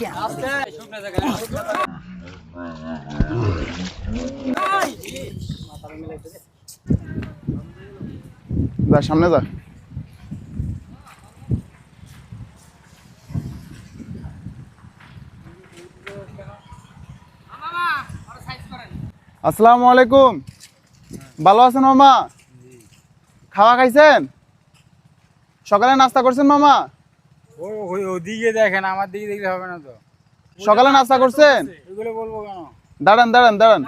যা সামনে যা। আসসালামু আলাইকুম। ভালো আছেন মামা? খাওয়া খাইছেন? সকালে নাস্তা করছেন মামা? ওই ওই ওদিকে দেখেন আমার দিকে দেখলে হবে না তো। সকালে নাস্তা করছেন? এগুলো বলব কেন? দাঁড়ান দাঁড়ান দাঁড়ান।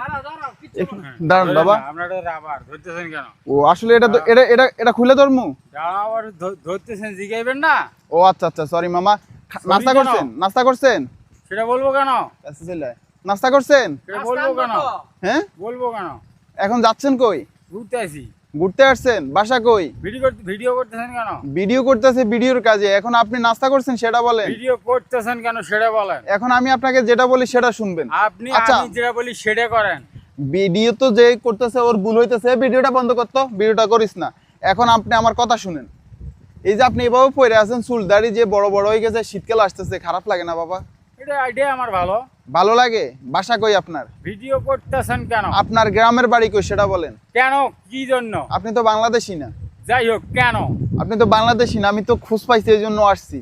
দাঁড়ান বাবা। না, রাবার ধরতেছেন কেন? ও আসলে এটা এটা এটা এটা খুলে ধরমু? রাবার ধরতেছেন জিগাইবেন না? ও আচ্ছা আচ্ছা সরি মামা। নাস্তা করছেন? নাস্তা করছেন? সেটা বলব কেন। নাস্তা করছেন? সেটা বলব কেন? হ্যাঁ? বলব কেন? এখন যাচ্ছেন কই? ঘুরতে আসি। ঘুরতে আসছেন? বাসা কই? ভিডিও ভিডিও করতেছেন কেন? ভিডিও করতেছে ভিডিওর কাজে। এখন আপনি নাস্তা করছেন সেটা বলেন। ভিডিও করতেছেন কেন সেটা বলেন। এখন আমি আপনাকে যেটা বলি সেটা শুনবেন। আপনি আচ্ছা। আমি যেটা বলি সেটা করেন। ভিডিও তো যে করতেছে ওর ভুল হইতেছে ভিডিওটা বন্ধ করতো ভিডিওটা করিস না। এখন আপনি আমার কথা শুনেন। এই যে আপনি এভাবে পড়ে আছেন চুল দাড়ি যে বড় বড় হয়ে গেছে শীতকাল আসতেছে খারাপ লাগে না বাবা। এটা আইডিয়া আমার ভালো। ভালো লাগে? বাসা কই আপনার? ভিডিও করতেছেন কেন? আপনার গ্রামের বাড়ি কই সেটা বলেন। কেন? কি জন্য? আপনি তো বাংলাদেশি না। যাই হোক কেন? আপনি তো বাংলাদেশি না আমি তো খোঁজ পাইছি এই জন্য আসছি।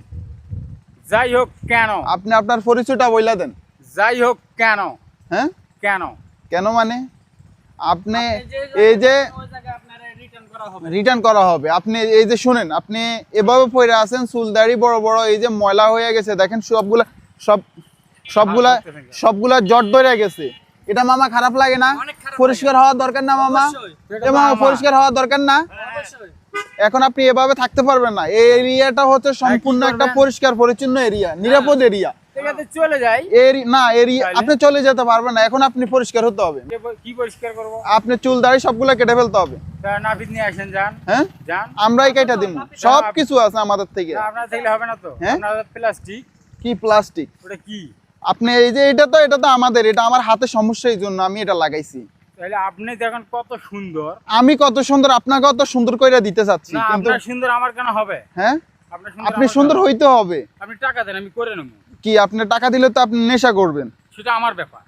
যাই হোক কেন? আপনি আপনার পরিচয়টা বইলা দেন। যাই হোক কেন? হ্যাঁ? কেন? কেন মানে? আপনি এই যে রিটার্ন করা হবে। আপনি এই যে শুনেন আপনি এভাবে পড়ে আছেন চুল দাড়ি বড় বড় এই যে ময়লা হয়ে গেছে দেখেন সবগুলা সব সবগুলা সবগুলা জট ধরে গেছে। এটা মামা খারাপ লাগে না? পরিষ্কার হওয়ার দরকার না মামা? মামা পরিষ্কার হওয়ার দরকার না? এখন আপনি এভাবে থাকতে পারবেন না। এই এরিয়াটা হচ্ছে সম্পূর্ণ একটা পরিষ্কার পরিচ্ছন্ন এরিয়া নিরাপদ এরিয়া। চলে যাই। না এরিয়া আপনি চলে যেতে পারবেন না। এখন আপনি পরিষ্কার হতে হবে। কি পরিষ্কার করব? আপনি চুল দাড়ি সবগুলা কেটে ফেলতে হবে। নাপিত নিয়ে আসেন যান। হ্যাঁ? আমরাই কেটে দিব। সবকিছু আছে আমাদের থেকে। আপনার হবে না তো? হ্যাঁ? প্লাস্টিক। কি প্লাস্টিক? ওটা কি? আপনি এই যে এটা তো এটা তো আমাদের এটা আমার হাতে সমস্যা এই জন্য আমি এটা লাগাইছি। তাহলে আপনি দেখেন কত সুন্দর। আমি কত সুন্দর আপনাকে কত সুন্দর করে দিতে চাচ্ছি কিন্তু সুন্দর আমার কেন হবে? হ্যাঁ? আপনি সুন্দর হইতে হবে। আপনি টাকা দেন আমি করে নেব। কি আপনি টাকা দিলে তো আপনি নেশা করবেন? সেটা আমার ব্যাপার।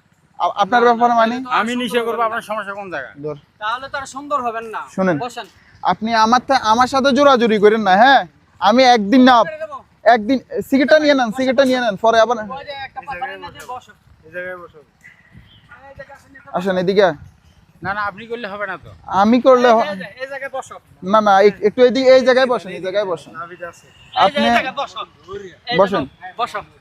আপনার ব্যাপারে মানে? আমি নিষে করব আপনার সমস্যা কোন জায়গায়? ধর। তাহলে তো আর সুন্দর হবেন না। শুনেন। বসেন। আপনি আমার আমার সাথে জোরাজুরি করেন না হ্যাঁ? আমি একদিন না একদিন সিগারেটটা নিয়ে নেন সিগারেটটা নিয়ে নেন পরে আবার আসেন এদিকে। না না আপনি করলে হবে না তো। আমি করলে এই জায়গায় বসো। না না এক- একটু এদিকে এই জায়গায় বসেন এই জায়গায় বসেন। আপনি বসেন। বসো।